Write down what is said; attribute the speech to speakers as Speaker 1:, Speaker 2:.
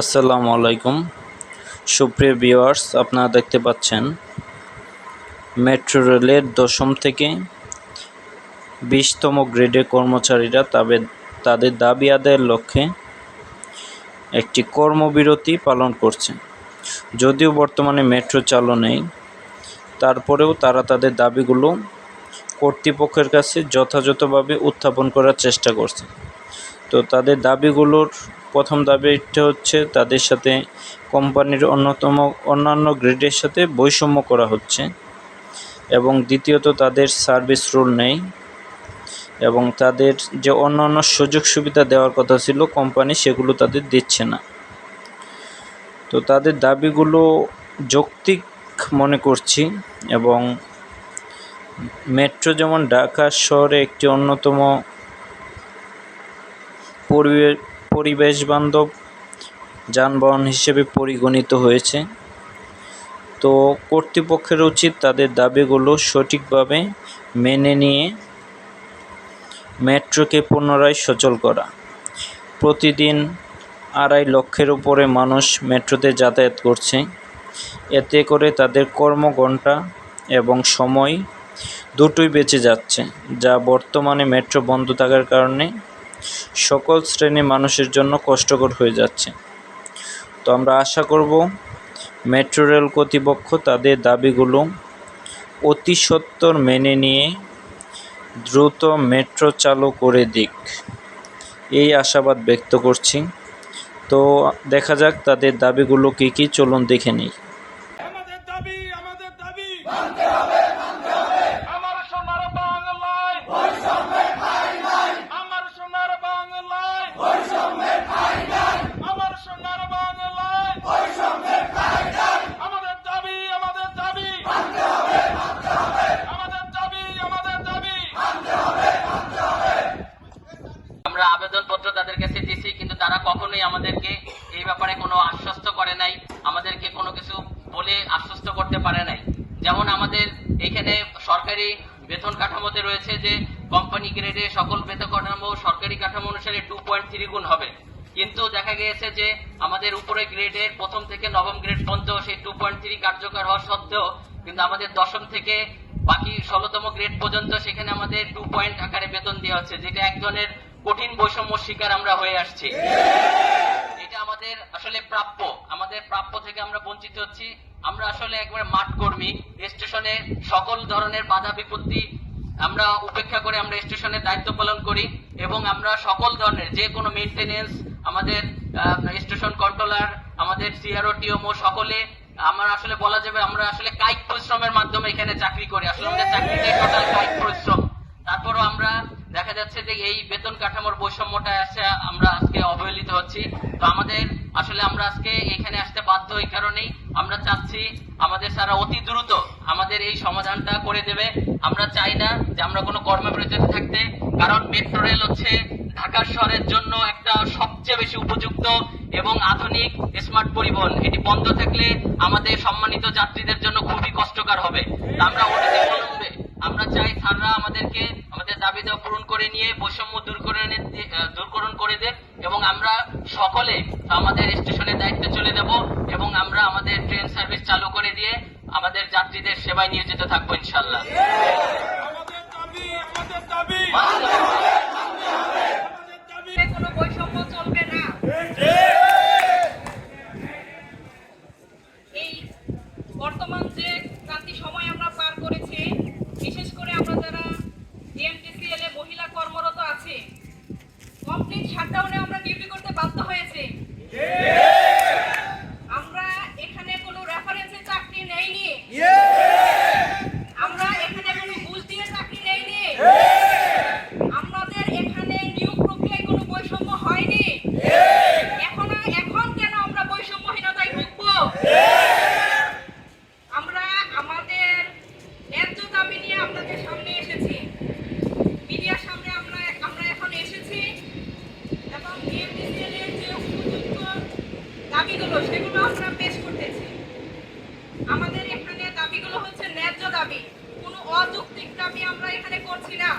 Speaker 1: আসসালামু আলাইকুম। সুপ্রিয় ভিউয়ার্স, আপনারা দেখতে পাচ্ছেন মেট্রো রেলের দশম থেকে বিশতম গ্রেডের কর্মচারীরা তাদের তাদের দাবি আদায়ের লক্ষ্যে একটি কর্মবিরতি পালন করছে। যদিও বর্তমানে মেট্রো চালু নেই, তারপরেও তারা তাদের দাবিগুলো কর্তৃপক্ষের কাছে যথাযথভাবে উত্থাপন করার চেষ্টা করছে। তো তাদের দাবিগুলোর প্রথম দাবিটা হচ্ছে তাদের সাথে কোম্পানির অন্যতম, অন্যান্য গ্রেডের সাথে বৈষম্য করা হচ্ছে। এবং দ্বিতীয়ত তাদের সার্ভিস রুল নেই। এবং তাদের যে অন্য অন্য সুযোগ সুবিধা দেওয়ার কথা ছিল কোম্পানি, সেগুলো তাদের দিচ্ছে না। তো তাদের দাবিগুলো যৌক্তিক মনে করছি। এবং মেট্রো যেমন ঢাকা শহরে একটি অন্যতম পরিবেশ পরিবেশ বান্ধব যানবাহন হিসেবে পরিগণিত হয়েছে। তো কর্তৃপক্ষের উচিত তাদের দাবিগুলো সঠিকভাবে মেনে নিয়ে মেট্রোকে পুনরায় সচল করা। প্রতিদিন আড়াই লক্ষের উপরে মানুষ মেট্রোতে যাতায়াত করছে। এতে করে তাদের কর্মঘণ্টা এবং সময় দুটোই বেঁচে যাচ্ছে, যা বর্তমানে মেট্রো বন্ধ থাকার কারণে সকল শ্রেণির মানুষের জন্য কষ্টকর হয়ে যাচ্ছে। তো আমরা আশা করব মেট্রো রেল কর্তৃপক্ষ তাদের দাবিগুলো অতি সত্বর মেনে নিয়ে দ্রুত মেট্রো চালু করে দিক। এই আশাবাদ ব্যক্ত করছি। তো দেখা যাক তাদের দাবিগুলো কী কী, চলুন দেখে নিই
Speaker 2: আমাদের দাবি আমাদের দাবি মানতে হবে মানতে হবে আমার সোনার বাংলায় বৈষম্যের ঠাঁই নাই আমার সোনার বাংলায় বৈষম্যের ঠাঁই নাই আমার সোনার বাংলায় বৈষম্যের ঠাঁই নাই আমাদের দাবি আমাদের দাবি মানতে হবে মানতে হবে আমাদের দাবি আমাদের দাবি
Speaker 3: আমরা আবেদনপত্র তাদের কাছে দিয়েছি কিন্তু তারা কখনোই আমাদেরকে এই ব্যাপারে কোনো আশ্বস্ত করে নাই, আমাদেরকে কোনো কিছু বলে আশ্বস্ত করতে পারে নাই। যেমন আমাদের এখানে সরকারি বেতন কাঠামোতে রয়েছে যে কোম্পানি গ্রেডে সকল বেতন কাঠামো সরকারি কাঠামো অনুসারে টু পয়েন্ট থ্রি গুণ হবে। কিন্তু দেখা গিয়েছে যে, আমাদের উপরে গ্রেডের প্রথম থেকে নবম গ্রেড পর্যন্ত সেই টু পয়েন্ট থ্রি কার্যকর হওয়া সত্ত্বেও, কিন্তু আমাদের দশম থেকে বাকি ষোলোতম গ্রেড পর্যন্ত সেখানে আমাদের টু পয়েন্ট আকারে বেতন দেওয়া হচ্ছে, যেটা এক ধরনের কঠিন বৈষম্য শিকার আমরা হয়ে আসছি। এটা আমাদের আসলে প্রাপ্য। আমাদের প্রাপ্য থেকে আমরা বঞ্চিত হচ্ছি। আমরা আসলে একবারে মাঠ কর্মী। স্টেশনে সকল ধরনের বাধা বিপত্তি আমরা উপেক্ষা করে আমরা স্টেশনে দায়িত্ব পালন করি এবং আমরা সকল ধরনের যে কোনো মেনটেনেন্স আমাদের স্টেশন কন্ট্রোলার আমাদের সিআরও টিওমো সকলে আমার আসলে বলা যাবে আমরা আসলে কায়িক পরিশ্রমের মাধ্যমে এখানে চাকরি করি। আসলে আমাদের চাকরিটাই টোটাল কায়িক পরিশ্রম। তারপরও আমরা দেখা যাচ্ছে যে এই বেতন কাঠামোর বৈষম্যটা আসে আমরা আজকে অবহেলিত হচ্ছি। তো আমাদের, আসলে আমরা আজকে এখানে আসতে বাধ্য এই কারণেই আমরা চাচ্ছি আমাদের সারা অতি দ্রুত আমাদের এই সমাধানটা করে দেবে। আমরা চাই না যে আমরা কোনো কর্মবিরতিতে থাকতে, কারণ মেট্রো রেল হচ্ছে ঢাকা শহরের জন্য একটা সবচেয়ে বেশি উপযুক্ত এবং আধুনিক স্মার্ট পরিবহন। এটি বন্ধ থাকলে আমাদের সম্মানিত যাত্রীদের জন্য খুবই কষ্টকর হবে। আমরা অতীতে অবলম্বে আমরা চাই স্যাররা আমাদেরকে আমাদের দাবি দেওয়া পূরণ করে নিয়ে বৈষম্য দূর করে দূরকরণ করে দেন এবং আমরা সকলে আমাদের স্টেশনের দায়িত্বে চলে দেব এবং আমরা আমাদের ট্রেন সার্ভিস চালু করে দিয়ে আমাদের যাত্রীদের সেবায় নিয়োজিত থাকব ইনশাল্লাহ
Speaker 2: আমাদের দাবি আমাদের দাবি।
Speaker 4: দাবিগুলো আমরা পেশ করতেছি। আমাদের এখানে দাবিগুলো হচ্ছে ন্যায্য দাবি। কোনো অযৌক্তিক দাবি আমরা এখানে করছি না।